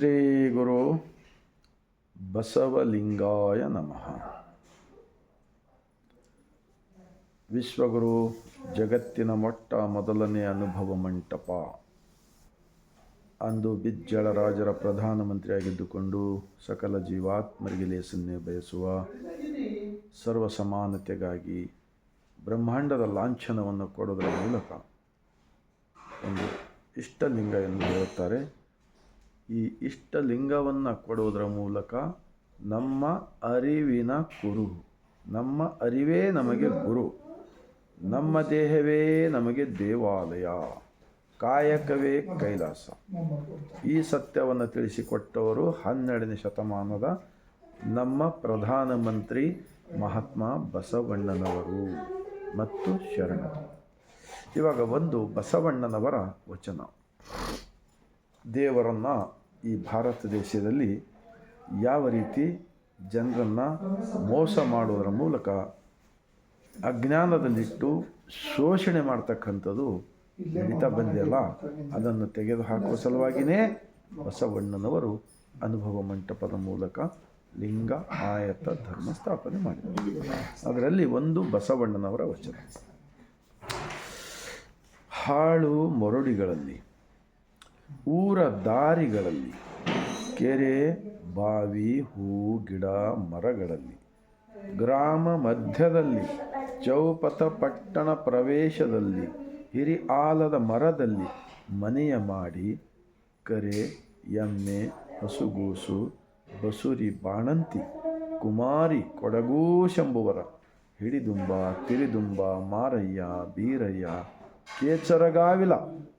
ಶ್ರೀ ಗುರು ಬಸವಲಿಂಗಾಯ ನಮಃ. ವಿಶ್ವಗುರು, ಜಗತ್ತಿನ ಮೊಟ್ಟ ಮೊದಲನೇ ಅನುಭವ ಮಂಟಪ. ಅಂದು ಬಿಜ್ಜಳರಾಜರ ಪ್ರಧಾನಮಂತ್ರಿಯಾಗಿದ್ದುಕೊಂಡು ಸಕಲ ಜೀವಾತ್ಮರಿಗೆ ಲೇಸನ್ನೇ ಬಯಸುವ ಸರ್ವ ಸಮಾನತೆಗಾಗಿ ಬ್ರಹ್ಮಾಂಡದ ಲಾಂಛನವನ್ನು ಕೊಡೋದರ ಮೂಲಕ ಒಂದು ಇಷ್ಟಲಿಂಗ ಎಂದು ಹೇಳುತ್ತಾರೆ. ಈ ಇಷ್ಟಲಿಂಗವನ್ನು ಕೊಡುವುದರ ಮೂಲಕ ನಮ್ಮ ಅರಿವಿನ ಕುರು ನಮ್ಮ ಅರಿವೇ ನಮಗೆ ಗುರು. ನಮ್ಮ ದೇಹವೇ ನಮಗೆ ದೇವಾಲಯ. ಕಾಯಕವೇ ಕೈಲಾಸ. ಈ ಸತ್ಯವನ್ನು ತಿಳಿಸಿಕೊಟ್ಟವರು ಹನ್ನೆರಡನೇ ಶತಮಾನದ ನಮ್ಮ ಪ್ರಧಾನಮಂತ್ರಿ ಮಹಾತ್ಮ ಬಸವಣ್ಣನವರು ಮತ್ತು ಶರಣರು ಇವಾಗ ಒಂದು ಬಸವಣ್ಣನವರ ವಚನ. ದೇವರನ್ನು ಈ ಭಾರತ ದೇಶದಲ್ಲಿ ಯಾವ ರೀತಿ ಜನರನ್ನು ಮೋಸ ಮಾಡುವುದರ ಮೂಲಕ ಅಜ್ಞಾನದಲ್ಲಿಟ್ಟು ಶೋಷಣೆ ಮಾಡ್ತಕ್ಕಂಥದ್ದು ನಡೀತಾ ಬಂದಿಲ್ಲ ಅದನ್ನು ತೆಗೆದುಹಾಕುವ ಸಲುವಾಗಿಯೇ ಬಸವಣ್ಣನವರು ಅನುಭವ ಮಂಟಪದ ಮೂಲಕ ಲಿಂಗ, ಆಯತ, ಧರ್ಮ ಸ್ಥಾಪನೆ ಮಾಡಿದರು. ಅದರಲ್ಲಿ ಒಂದು ಬಸವಣ್ಣನವರ ವಚನ. ಹಾಳು ಮೊರಡಿಗಳಲ್ಲಿ ಊರ ದಾರಿಗಳಲ್ಲಿ, ಕೆರೆ, ಬಾವಿ, ಹೂ, ಗಿಡ, ಮರಗಳಲ್ಲಿ, ಗ್ರಾಮ ಮಧ್ಯದಲ್ಲಿ, ಚೌಪಥ ಪಟ್ಟಣ ಪ್ರವೇಶದಲ್ಲಿ, ಹಿರಿ ಆಲದ ಮರದಲ್ಲಿ ಮನೆಯ ಮಾಡಿ ಕರೆ, ಎಮ್ಮೆ, ಹಸುಗೂಸು, ಬಸುರಿ, ಬಾಣಂತಿ, ಕುಮಾರಿ ಕೊಡಗೂ ಶಂಭುವರ ಹಿಡಿದುಂಬ, ತಿರಿದುಂಬ, ಮಾರಯ್ಯ, ಬೀರಯ್ಯ ಕೇಚರಗಾವಿಲ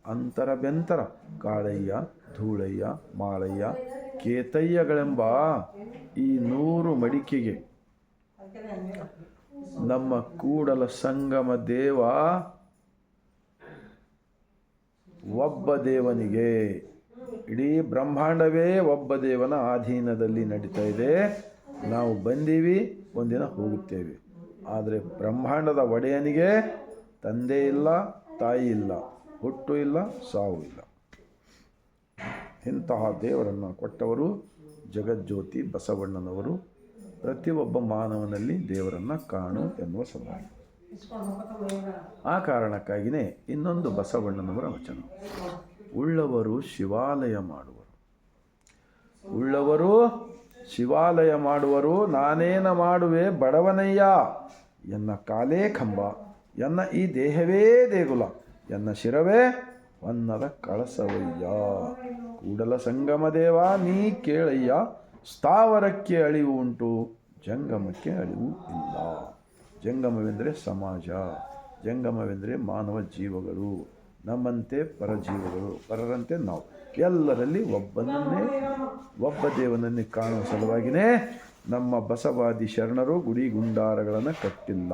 ಅಂತರ ಬೆಂತರ ಕಾಳಯ್ಯ, ಧೂಳಯ್ಯ, ಮಾಳಯ್ಯ, ಕೇತಯ್ಯಗಳೆಂಬ ಈ ನೂರು ಮಡಿಕೆಗೆ ನಮ್ಮ ಕೂಡಲ ಸಂಗಮ ದೇವ ಒಬ್ಬ ದೇವನಿಗೆ. ಇಡೀ ಬ್ರಹ್ಮಾಂಡವೇ ಒಬ್ಬ ದೇವನ ಅಧೀನದಲ್ಲಿ ನಡೀತಾ ಇದೆ. ನಾವು ಬಂದೀವಿ, ಒಂದಿನ ಹೋಗುತ್ತೇವೆ. ಆದರೆ ಬ್ರಹ್ಮಾಂಡದ ಒಡೆಯನಿಗೆ ತಂದೆ ಇಲ್ಲ ತಾಯಿ ಇಲ್ಲ, ಹುಟ್ಟು ಇಲ್ಲ, ಸಾವು ಇಲ್ಲ. ಇಂತಹ ದೇವರನ್ನು ಕೊಟ್ಟವರು ಜಗಜ್ಯೋತಿ ಬಸವಣ್ಣನವರು. ಪ್ರತಿಯೊಬ್ಬ ಮಾನವನಲ್ಲಿ ದೇವರನ್ನು ಕಾಣು ಎನ್ನುವ ಸಲಹೆ ಆ ಕಾರಣಕ್ಕಾಗಿಯೇ ಇನ್ನೊಂದು ಬಸವಣ್ಣನವರ ವಚನ. ಉಳ್ಳವರು ಶಿವಾಲಯ ಮಾಡುವರು. ಉಳ್ಳವರು ಶಿವಾಲಯ ಮಾಡುವರು, ನಾನೇನ ಮಾಡುವೆ ಬಡವನಯ್ಯ ಎನ್ನ ಕಾಲೇ ಕಂಬ. ಎನ್ನ ಈ ದೇಹವೇ ದೇಗುಲ, ಎನ್ನ ಶಿರವೇ ವನ್ನದ ಕಳಸವಯ್ಯ. ಕೂಡಲ ಸಂಗಮ ದೇವ, ನೀ ಕೇಳಯ್ಯ, ಸ್ಥಾವರಕ್ಕೆ ಅಳಿವು ಉಂಟು, ಜಂಗಮಕ್ಕೆ ಅಳಿವು ಇಲ್ಲ. ಜಂಗಮವೆಂದರೆ ಸಮಾಜ, ಜಂಗಮವೆಂದರೆ ಮಾನವ ಜೀವಗಳು, ನಮ್ಮಂತೆ ಪರಜೀವಗಳು, ಪರರಂತೆ ನಾವು. ಎಲ್ಲರಲ್ಲಿ ಒಬ್ಬನನ್ನೇ, ಒಬ್ಬ ದೇವನನ್ನೇ ಕಾಣುವ ಸಲುವಾಗಿಯೇ ನಮ್ಮ ಬಸವಾದಿ ಶರಣರು ಗುಡಿ ಗುಂಡಾರಗಳನ್ನು ಕಟ್ಟಿಲ್ಲ.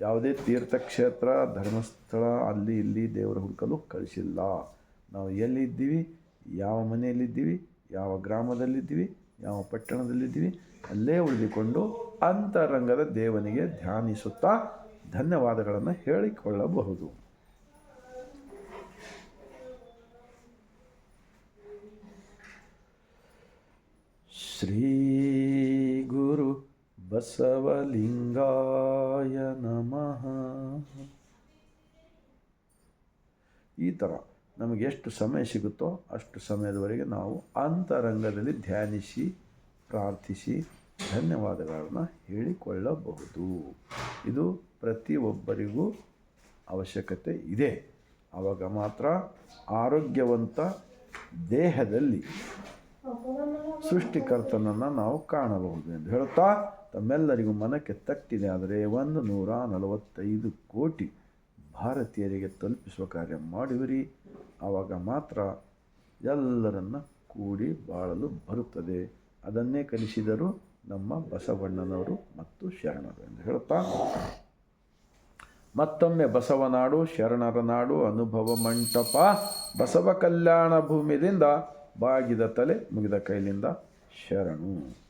ಯಾವುದೇ ತೀರ್ಥಕ್ಷೇತ್ರ, ಧರ್ಮಸ್ಥಳ, ಅಲ್ಲಿ ಇಲ್ಲಿ ದೇವರ ಹುಡುಕಲು ಕಳಿಸಿಲ್ಲ. ನಾವು ಎಲ್ಲಿದ್ದೀವಿ? ಯಾವ ಮನೆಯಲ್ಲಿದ್ದೀವಿ? ಯಾವ ಗ್ರಾಮದಲ್ಲಿದ್ದೀವಿ? ಯಾವ ಪಟ್ಟಣದಲ್ಲಿದ್ದೀವಿ? ಅಲ್ಲೇ ಉಳಿದುಕೊಂಡು ಅಂತರಂಗದ ದೇವನಿಗೆ ಧ್ಯಾನಿಸುತ್ತಾ ಧನ್ಯವಾದಗಳನ್ನು ಹೇಳಿಕೊಳ್ಳಬಹುದು. ಶ್ರೀ ಬಸವಲಿಂಗಾಯ ನಮಃ. ಈ ಥರ ನಮಗೆ ಎಷ್ಟು ಸಮಯ ಸಿಗುತ್ತೋ ಅಷ್ಟು ಸಮಯದವರೆಗೆ ನಾವು ಅಂತರಂಗದಲ್ಲಿ ಧ್ಯಾನಿಸಿ, ಪ್ರಾರ್ಥಿಸಿ ಧನ್ಯವಾದಗಳನ್ನು ಹೇಳಿಕೊಳ್ಳಬಹುದು. ಇದು ಪ್ರತಿಯೊಬ್ಬರಿಗೂ ಅವಶ್ಯಕತೆ ಇದೆ. ಆವಾಗ ಮಾತ್ರ ಆರೋಗ್ಯವಂತ ದೇಹದಲ್ಲಿ ಸೃಷ್ಟಿಕರ್ತನನ್ನು ನಾವು ಕಾಣಬಹುದು ಎಂದು ಹೇಳುತ್ತಾ, ತಮ್ಮೆಲ್ಲರಿಗೂ ಮನಕ್ಕೆ ತಟ್ಟಿದೆ. ಆದರೆ ಒಂದು ನೂರ ನಲವತ್ತೈದು ಕೋಟಿ ಭಾರತೀಯರಿಗೆ ತಲುಪಿಸುವ ಕಾರ್ಯ ಮಾಡುವಿರಿ. ಆವಾಗ ಮಾತ್ರ ಎಲ್ಲರನ್ನ ಕೂಡಿ ಬಾಳಲು ಬರುತ್ತದೆ. ಅದನ್ನೇ ಕಲಿಸಿದರು ನಮ್ಮ ಬಸವಣ್ಣನವರು ಮತ್ತು ಶರಣರು ಎಂದು ಹೇಳುತ್ತಾ, ಮತ್ತೊಮ್ಮೆ ಬಸವನಾಡು ಶರಣರ ನಾಡು, ಅನುಭವ ಮಂಟಪ, ಬಸವ ಕಲ್ಯಾಣ ಭೂಮಿಯಿಂದ ಬಾಗಿದ ತಲೆ ಮುಗಿದ ಕೈಲಿಂದ ಶರಣು.